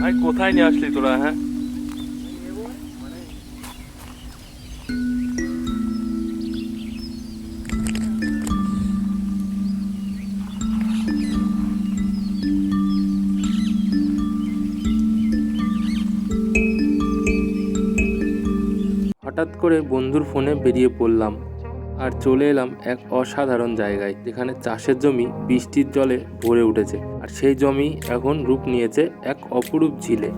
ভাই কোথায় নিয়ে আসলি তোরা হ্যাঁ? হঠাৎ করে বন্ধুর ফোনে বেরিয়ে পড়লাম। আর চলে এলাম এক অসাধারণ জায়গায়, যেখানে চাষের জমি বৃষ্টির জলে ভরে উঠেছে। আর সেই জমি এখন রূপ নিয়েছে এক অপরূপ ঝিলে।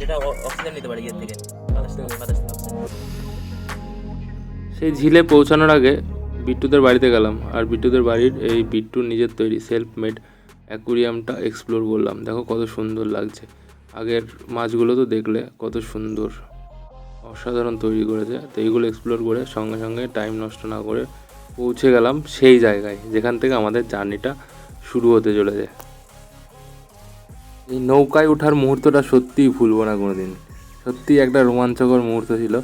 যেটা অক্সিজেন নিতে পারে ইয়ের থেকে। সেই ঝিলে পৌঁছানোর আগে বিট্টুদের বাড়িতে গেলাম আর বিট্টুদের বাড়ির এই বিট্টুর নিজের তৈরি সেলফ মেড অ্যাকুরিয়ামটা এক্সপ্লোর করলাম। দেখো কত সুন্দর লাগছে। আগের মাছগুলো তো দেখলে কত সুন্দর, অসাধারণ তৈরি করেছে। তো এইগুলো এক্সপ্লোর করে সঙ্গে সঙ্গে টাইম নষ্ট না করে পৌঁছে গেলাম সেই জায়গায়, যেখান থেকে আমাদের জার্নিটা শুরু হতে চলেছে। এই নৌকায় ওঠার মুহূর্তটা সত্যিই ভুলবো না কোনো দিন সত্যি একটা রোমাঞ্চকর মুহূর্ত ছিল।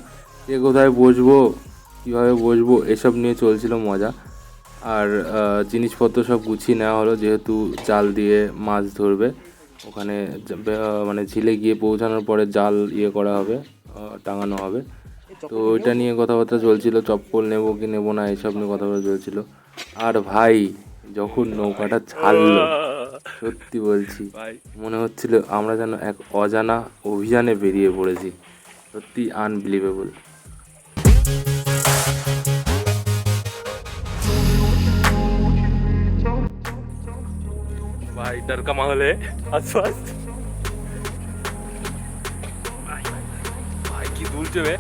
কে কোথায় বসবো, কীভাবে বসবো, এসব নিয়ে চলছিল মজা। আর জিনিসপত্র সব গুছিয়ে নেওয়া হলো, যেহেতু জাল দিয়ে মাছ ধরবে। ওখানে মানে ঝিলে গিয়ে পৌঁছানোর পরে জাল ইয়ে করা হবে টাঙানো হবে। তো ওইটা নিয়ে কথাবার্তা চলছিল, চপ্পল নেব কি নেব না, এসব নিয়ে কথাবার্তা চলছিল। আর ভাই, যখন নৌকাটা ছাড়লো সত্যি বলছি মনে হচ্ছিল আমরা যেন এক অজানা অভিযানে বেরিয়ে পড়েছি সত্যি আনবিলিভেবল भाई डर का माहौल है आसपास भाई की दूर जो है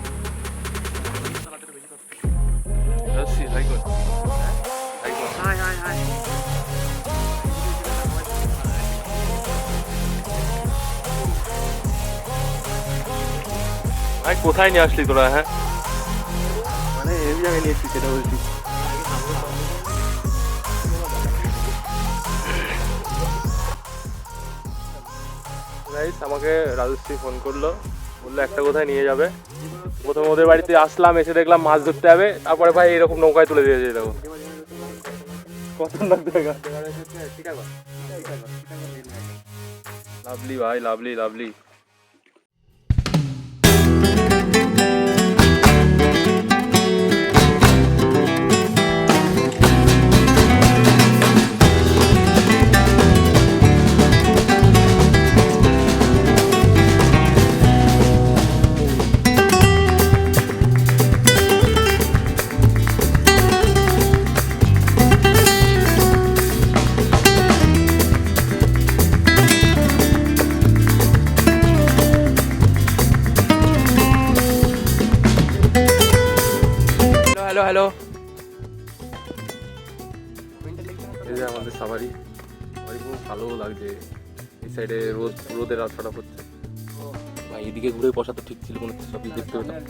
रस्सी हाई कर ভাই কোথায় নিয়ে আসলি তোরা হ্যাঁ? মানে এই জায়গায় নিয়ে নিয়েছি সেটা বলছি। গাইস আমাকে রাজশ্রী ফোন করল। বলল একটা কোথায় নিয়ে যাবে? প্রথমে ওদের বাড়িতে আসলাম এসে দেখলাম মাছ ধরতে হবে তারপরে ভাই এরকম নৌকায় তুলে দিয়েছে এরকম খতরনাক জায়গা? লাভলি ভাই লাভলি লাভলি হ্যালো এই যে আমাদের সাবারি সাবারি খুব ভালো লাগছে। এই সাইডে রোদ রোদের রাস্তাটা হচ্ছে ভাই এদিকে ঘুরে বসা তো ঠিক ছিল কোনো সব কিছু দেখতে পেতাম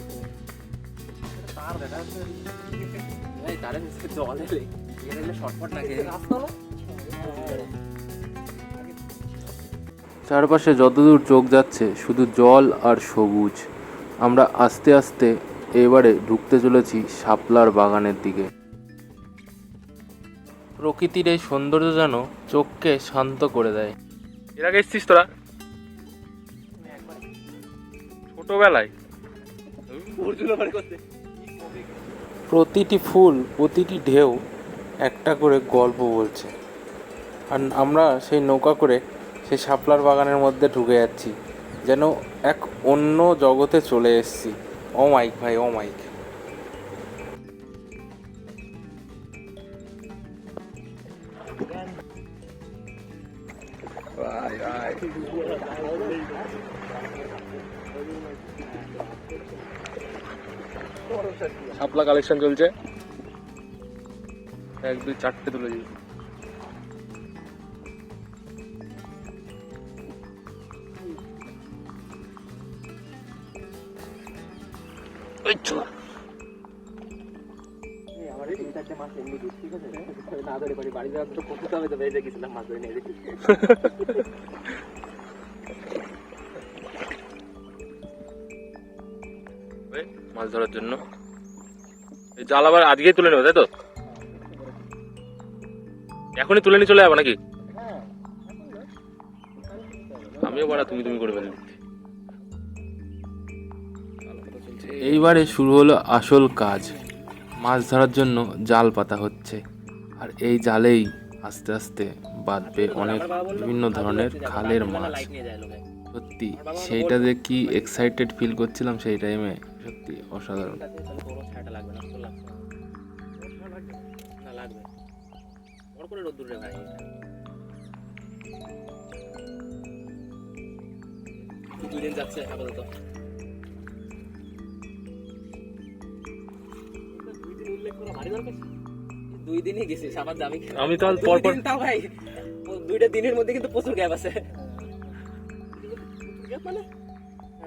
চারপাশে যতদূর চোখ যাচ্ছে শুধু জল আর সবুজ। আমরা আস্তে আস্তে এবারে ঢুকতে চলেছি শাপলার বাগানের দিকে। প্রকৃতির এই সৌন্দর্য যেন চোখকে শান্ত করে দেয়। এর আগে এসছিস তোরা? ছোটবেলায়। প্রতিটি ফুল প্রতিটি ঢেউ একটা করে গল্প বলছে। আর আমরা সেই নৌকা করে সেই শাপলার বাগানের মধ্যে ঢুকে যাচ্ছি যেন এক অন্য জগতে চলে এসেছি। ও মাইক ভাই ও মাইক শাপলা কালেকশন চলছে। এক দুই চারটে তুলে দিই বাড়ি যাওয়ার তো গেছিলাম মাছ নিয়ে মাছ ধরার জন্য। এই জাল আবার আজকেই তুলে নেব তাই তো? এখনই তুলে নিয়ে চলে যাব নাকি? আমিও বড়া তুমি তুমি করে ফেলি এইবারে শুরু হলো আসল কাজ। মাছ ধরার জন্য জাল পাতা হচ্ছে। আর এই জালেই আস্তে আস্তে বাঁধবে অনেক বিভিন্ন ধরনের খালের মাছ সত্যি, সেইটা যে কি এক্সাইটেড ফিল করছিলাম সেই টাইমে সত্যি অসাধারণ যাচ্ছে আপাতত দুই দিন উল্লেখ করা ভারী দরকার। দুই দিনই গেছি আমার দামি আমি তো পর পর তাও ভাই দুইটা দিনের মধ্যে কিন্তু প্রচুর গ্যাপ আছে। গ্যাপ মানে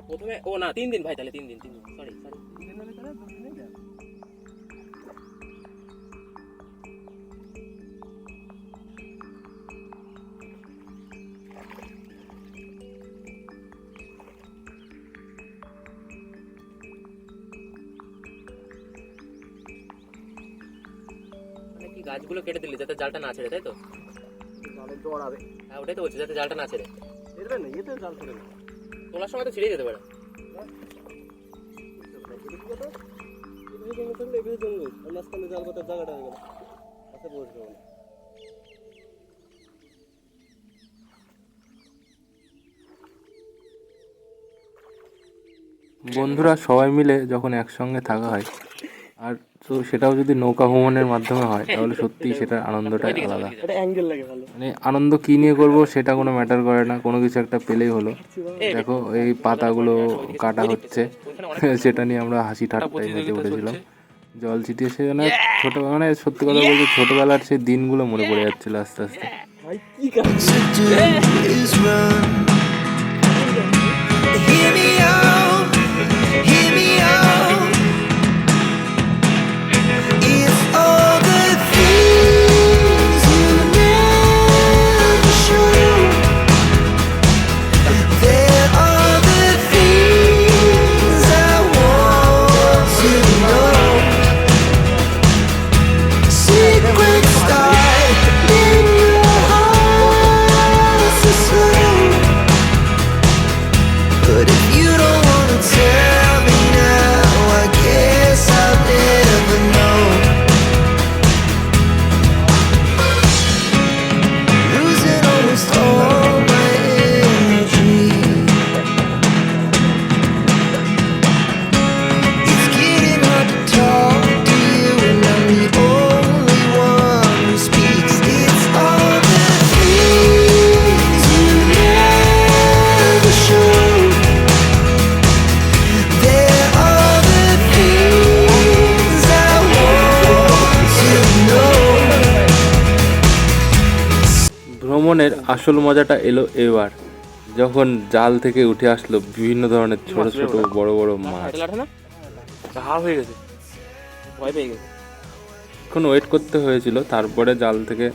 প্রথমে ও না তিন দিন ভাই তাহলে তিন দিন তিন দিন সরি সরি মানে গাছগুলো কেটে দিলি যাতে জালটা না ছেড়ে তাই তো? হ্যাঁ ওটাই তো বলছি যাতে জালটা না ছেড়ে। তোলার সময় তো ছিঁড়ে যেতে পারে। বন্ধুরা সবাই মিলে যখন একসঙ্গে থাকা হয় আর তো সেটাও যদি নৌকা ভ্রমণের মাধ্যমে হয় তাহলে সত্যি সেটার আনন্দটাই আলাদা। মানে আনন্দ কি নিয়ে করব সেটা কোনো ম্যাটার করে না কোনো কিছু একটা পেলেই হলো। দেখো এই পাতাগুলো কাটা হচ্ছে সেটা নিয়ে আমরা হাসি ঠাট্টায় মেতে উঠেছিলাম। জল ছিটিয়ে সে মানে ছোট মানে সত্যি কথা বলতে ছোটবেলার সেই দিনগুলো মনে পড়ে যাচ্ছিল আস্তে আস্তে। আসল মজাটা এলো এবার যখন জাল থেকে উঠে আসলো বিভিন্ন ধরনের ছোট ছোট বড় বড় মাছ। হয়ে গেছে। ভয় পেয়ে গেছে। এখন ওয়েট করতে হয়েছিল তারপরে জাল থেকে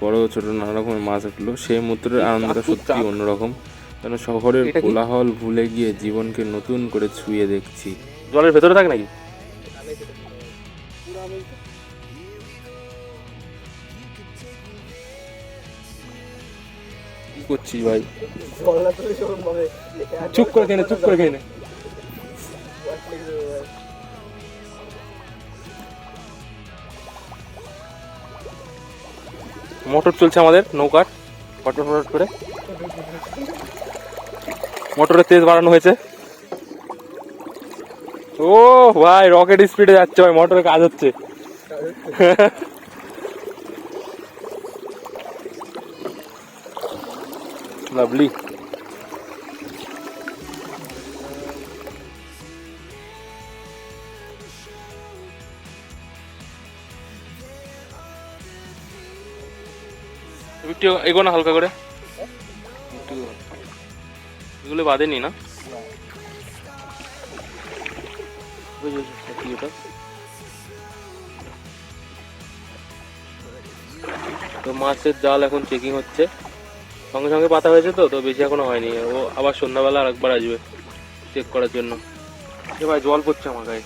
বড় ছোট নানা রকমের মাছ উঠল সেই মুহূর্তের আনন্দটা সত্যি অন্যরকম। যেন শহরের কোলাহল ভুলে গিয়ে জীবনকে নতুন করে ছুঁয়ে দেখছি। জলের ভেতরে থাক নাকি? করছিস ভাই? চুপ করে কেনে চুপ করে কেনে। মোটর চলছে আমাদের নৌকার ফটফট ফটফট করে। মোটরের তেজ বাড়ানো হয়েছে। ও ভাই রকেট স্পিডে যাচ্ছে ভাই মোটরের কাজ হচ্ছে। লাভলি একটু এগো না, হালকা করে। একটু এগুলো বাঁধেনি না? তো মাছের জাল এখন চেকিং হচ্ছে। সঙ্গে সঙ্গে পাতা হয়েছে তো তো বেশি এখনও হয়নি। ও আবার সন্ধ্যাবেলা আর একবার আসবে চেক করার জন্য। এ ভাই জল পড়ছে আমার গায়ে।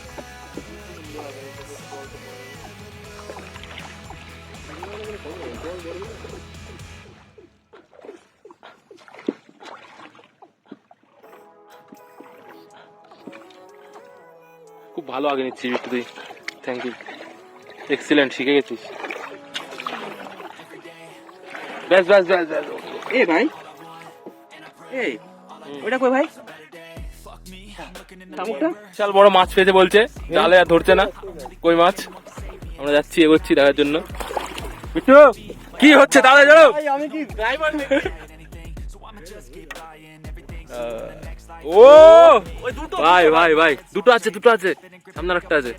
খুব ভালো আগে নিচ্ছিস বিট্টু তুই। থ্যাংক ইউ এক্সিলেন্ট শিখে গেছিস। ব্যাস ব্যাস ব্যাস ব্যাস। এ ভাই। এই ওটা কই ভাই? শামুকটা? বিশাল বড় মাছ পেয়েছে বলছে। জালে আর ধরছে না। কই মাছ? আমরা যাচ্ছি এগোচ্ছি দেখার জন্য। বিট্টু কি হচ্ছে? দাদা জানো ভাই আমি কি ড্রাইভার ও! ভাই ভাই ভাই দুটো আছে দুটো আছে। সামনে একটা আছে।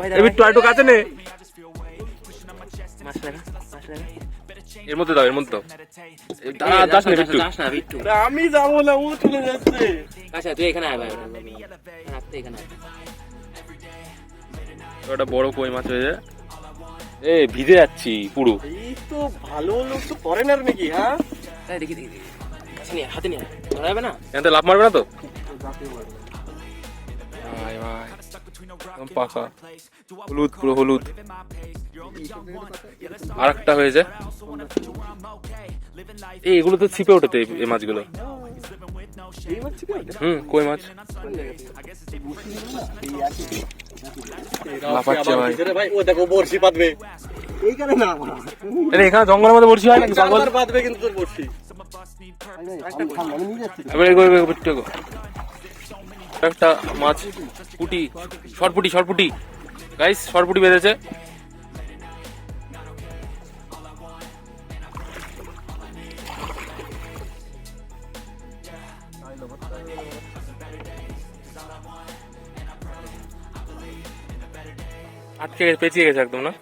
ভাই এই কাছে নে। মাছ লাগা মাছ লাগা এর মধ্যে দাও এর মধ্যে দাও। দাঁড়া না বিট্টু আমি যাব না ও চলে যাচ্ছে। আচ্ছা তুই এখানে আয় ভাই রাখতে এখানে আয়। ওটা বড় কই মাছ হয়েছে এ ভিজে যাচ্ছি পুরো। এই তো ভালো লোক তো ফরেনার নাকি হ্যাঁ? দেখি দেখি দেখি। হাতে নিয়ে। ধরা যাবে না? এখান লাভ মারবে না তো? ভাই ভাই একদম পাকা। হলুদ পুরো হলুদ। আর একটা হয়েছে। এই এগুলো তো ছিপে ওঠেতে এই- মাছগুলো? হুম কই মাছ? লাফাচ্ছে ভাই। ও দেখো বড়শি পাতবে এইখানে না এখানে জঙ্গলের মধ্যে বসি হয় নাকি? জঙ্গল? চারবার কিন্তু তোর বড়শি। এবার এগো এগো এগো, একটু মাছ পুটি, সরপুটি সরপুটি। গাইস সরপুটি বেঁধেছে। আটকে গেছে, পেঁচিয়ে গেছে একদম, না?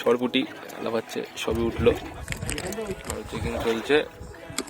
সরপুটি লাফাচ্ছে সবই উঠল। চেকিং চলছে।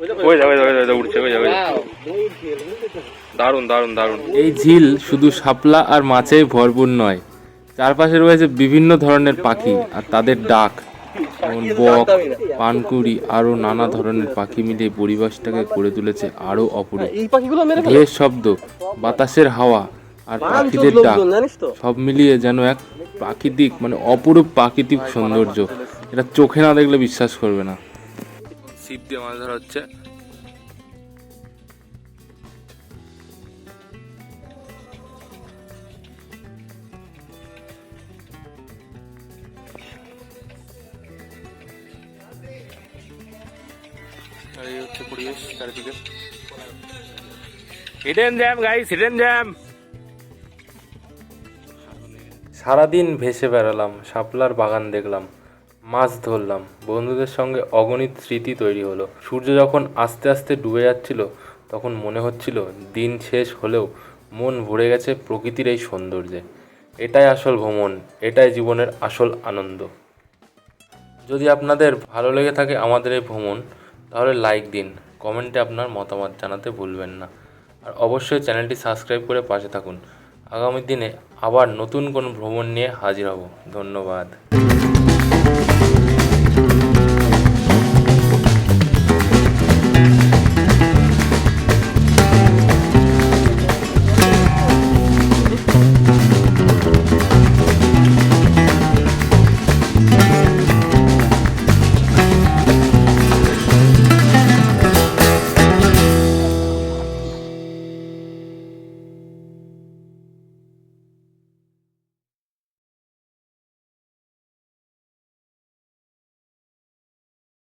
ওই যা ওই যা, ওই যা, উঠছে ওই যা, ওই দারুণ দারুণ দারুণ। এই ঝিল শুধু শাপলা আর মাছেই ভরপুর নয় চারপাশে রয়েছে বিভিন্ন ধরনের পাখি আর তাদের ডাক যেমন বক পানকুড়ি আরও নানা ধরনের পাখি মিলিয়ে পরিবেশটাকে করে তুলেছে আরও অপরূপ। এই পাখিগুলো মেরে ফেলে। ঢের শব্দ বাতাসের হাওয়া আর পাখিদের ডাক সব মিলিয়ে যেন এক প্রাকৃতিক মানে অপরূপ প্রাকৃতিক সৌন্দর্য। এটা চোখে না দেখলে বিশ্বাস করবে না। ছিপ দিয়ে মাছ ধরা হচ্ছে। জ্যাম জ্যাম সারাদিন ভেসে বেড়ালাম শাপলার বাগান দেখলাম। মাছ ধরলাম। বন্ধুদের সঙ্গে অগণিত স্মৃতি তৈরি হলো। সূর্য যখন আস্তে আস্তে ডুবে যাচ্ছিল, তখন মনে হচ্ছিল দিন শেষ হলেও মন ভরে গেছে প্রকৃতির এই সৌন্দর্যে। এটাই আসল ভ্রমণ, এটাই জীবনের আসল আনন্দ। যদি আপনাদের ভালো লেগে থাকে আমাদের এই ভ্রমণ, তাহলে লাইক দিন, কমেন্টে আপনার মতামত জানাতে ভুলবেন না। আর অবশ্যই চ্যানেলটি সাবস্ক্রাইব করে পাশে থাকুন। আগামী দিনে আবার নতুন কোনো ভ্রমণ নিয়ে হাজির হব। ধন্যবাদ।